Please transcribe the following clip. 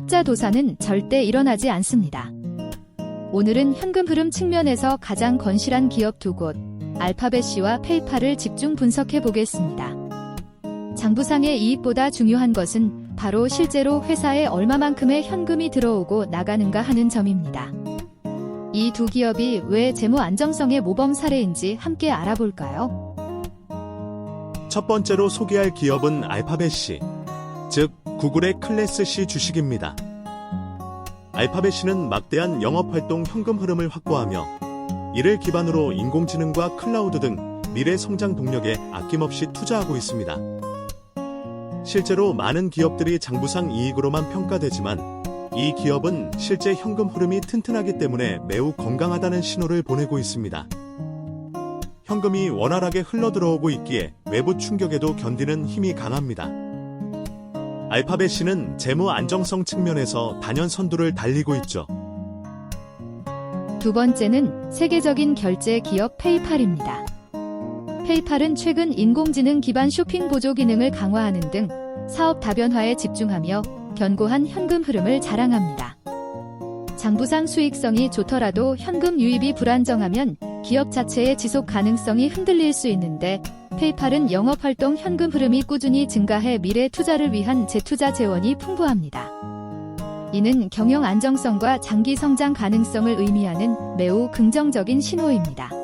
흑자 도산은 절대 일어나지 않습니다. 오늘은 현금 흐름 측면에서 가장 건실한 기업 두 곳, 알파벳C와 페이팔을 집중 분석해 보겠습니다. 장부상의 이익보다 중요한 것은 바로 실제로 회사에 얼마만큼의 현금이 들어오고 나가는가 하는 점입니다. 이 두 기업이 왜 재무 안정성의 모범 사례인지 함께 알아볼까요? 첫 번째로 소개할 기업은 알파벳C, 즉 구글의 클래스 C 주식입니다. 알파벳C는 막대한 영업활동 현금 흐름을 확보하며 이를 기반으로 인공지능과 클라우드 등 미래 성장 동력에 아낌없이 투자하고 있습니다. 실제로 많은 기업들이 장부상 이익으로만 평가되지만 이 기업은 실제 현금 흐름이 튼튼하기 때문에 매우 건강하다는 신호를 보내고 있습니다. 현금이 원활하게 흘러들어오고 있기에 외부 충격에도 견디는 힘이 강합니다. 알파벳C는 재무 안정성 측면에서 단연 선두를 달리고 있죠. 두 번째는 세계적인 결제 기업 페이팔입니다. 페이팔은 최근 인공지능 기반 쇼핑 보조 기능을 강화하는 등 사업 다변화에 집중하며 견고한 현금 흐름을 자랑합니다. 장부상 수익성이 좋더라도 현금 유입이 불안정하면 기업 자체의 지속 가능성이 흔들릴 수 있는데 페이팔은 영업 활동 현금 흐름이 꾸준히 증가해 미래 투자를 위한 재투자 재원이 풍부합니다. 이는 경영 안정성과 장기 성장 가능성을 의미하는 매우 긍정적인 신호입니다.